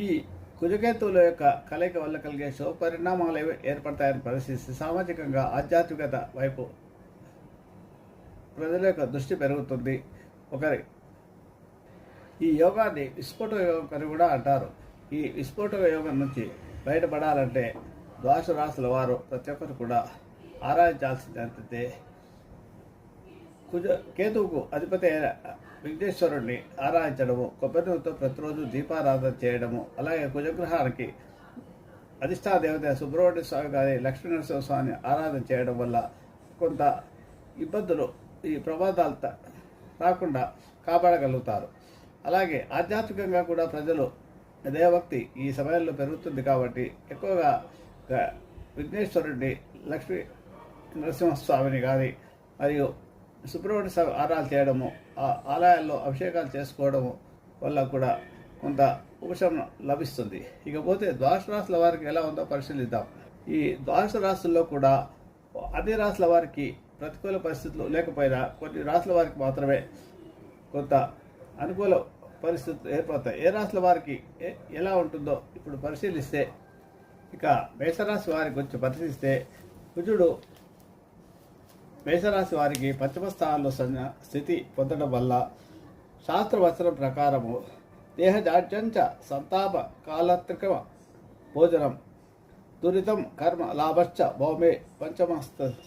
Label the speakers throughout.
Speaker 1: ఈ కుజకేతువుల యొక్క కలయిక వల్ల కలిగే శుభ పరిణామాలు ఏర్పడతాయని పరిశీలిస్తే సామాజికంగా ఆధ్యాత్మికత వైపు ప్రజల యొక్క దృష్టి పెరుగుతుంది. ఒకరి ఈ యోగాన్ని విస్ఫోటక యోగం అని కూడా అంటారు. ఈ విస్ఫోటక యోగం నుంచి బయటపడాలంటే ద్వాస రాసుల వారు ప్రతి ఒక్కరు కూడా ఆరాధించాల్సింది. ఏంటంటే కుజ కేతువుకు అధిపతి అయిన విఘ్నేశ్వరుణ్ణి ఆరాధించడము కొబ్బరి నూనెతో ప్రతిరోజు దీపారాధన చేయడము అలాగే కుజగ్రహానికి అధిష్టాన దేవత సుబ్రహ్మణ్య స్వామి గారి లక్ష్మీ నరసింహ స్వామిని ఆరాధన చేయడం వల్ల కొంత ఇబ్బందులు ఈ ప్రమాదాలు త- రాకుండా కాపాడగలుగుతారు. అలాగే ఆధ్యాత్మికంగా కూడా ప్రజలు దేవభక్తి ఈ సమయంలో పెరుగుతుంది కాబట్టి ఎక్కువగా విఘ్నేశ్వరుడిని లక్ష్మీ నరసింహస్వామిని కానీ మరియు సుబ్రహ్మణ్య స్వామి ఆరాధన చేయడము ఆ ఆలయాల్లో అభిషేకాలు చేసుకోవడము వల్ల కూడా కొంత ఉపశమనం లభిస్తుంది. ఇకపోతే ద్వాదశ రాసుల వారికి ఎలా ఉందో పరిశీలిద్దాం. ఈ ద్వాదశ రాశుల్లో కూడా అన్ని రాసుల వారికి ప్రతికూల పరిస్థితులు లేకపోయినా కొన్ని రాసుల వారికి మాత్రమే కొంత అనుకూల పరిస్థితులు ఏర్పడతాయి. ఏ రాసుల వారికి ఏ- ఎలా ఉంటుందో ఇప్పుడు పరిశీలిస్తే ఇక మేషరాశి వారికి గురించి పరిశీలిస్తే కుజుడు మేషరాశి వారికి పంచమ స్థానంలో స్థితి పొందడం వల్ల శాస్త్రవచనం ప్రకారము దేహజాడ్యంచ సంతాప కాలత్రిక భోజనం దురితం కర్మ లాభశ్చ భౌమే పంచమ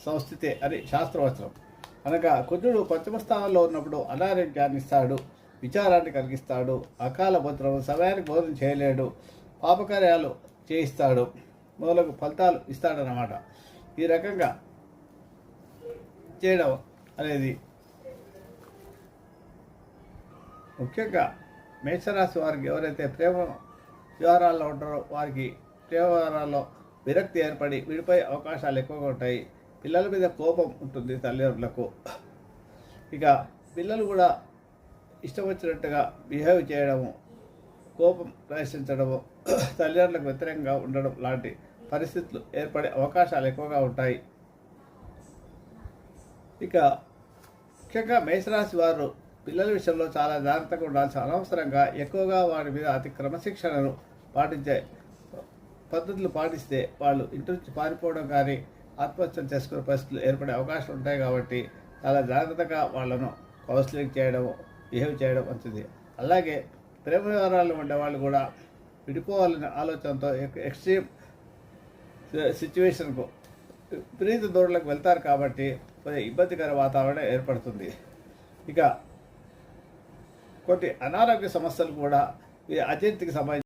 Speaker 1: సంస్థితే అని శాస్త్రవచనం అనగా కుజుడు పంచమ స్థానంలో ఉన్నప్పుడు అనారోగ్యాన్ని ఇస్తాడు విచారాన్ని కలిగిస్తాడు అకాల భద్రం సమయానికి భోజనం చేయలేడు పాపకార్యాలు చేయిస్తాడు మొదలగు ఫలితాలు ఇస్తాడనమాట ఈ రకంగా చేయడం అనేది ముఖ్యంగా మేషరాశి వారికి ఎవరైతే ప్రేమ వ్యవహారాల్లో ఉంటారో వారికి ప్రేమ వ్యవహారాల్లో విరక్తి ఏర్పడి విడిపోయే అవకాశాలు ఎక్కువగా ఉంటాయి. పిల్లల మీద కోపం ఉంటుంది తల్లిదండ్రులకు. ఇక పిల్లలు కూడా ఇష్టం వచ్చినట్టుగా బిహేవ్ చేయడము కోపం ప్రదర్శించడము తల్లిదండ్రులకు వ్యతిరేకంగా ఉండడం లాంటి పరిస్థితులు ఏర్పడే అవకాశాలు ఎక్కువగా ఉంటాయి. ఇక ముఖ్యంగా మేషరాశి వారు పిల్లల విషయంలో చాలా జాగ్రత్తగా ఉండాల్సిన అనవసరంగా ఎక్కువగా వారి మీద అతి క్రమశిక్షణను పాటించే పద్ధతులు పాటిస్తే వాళ్ళు ఇంటి నుంచి పారిపోవడం కానీ ఆత్మహత్యలు చేసుకునే పరిస్థితులు ఏర్పడే అవకాశం ఉంటాయి కాబట్టి చాలా జాగ్రత్తగా వాళ్ళను కౌన్సిలింగ్ చేయడం బిహేవ్ చేయడం మంచిది. అలాగే ప్రేమ వ్యవహారాలు ఉండే వాళ్ళు కూడా విడిపోవాలనే ఆలోచనతో ఎక్స్ట్రీమ్ సిచ్యువేషన్కు విపరీత దూరంలోకి వెళ్తారు కాబట్టి కొంచెం ఇబ్బందికర వాతావరణం ఏర్పడుతుంది. ఇక కొన్ని అనారోగ్య సమస్యలు కూడా ఈ అజీర్తికి సంబంధించి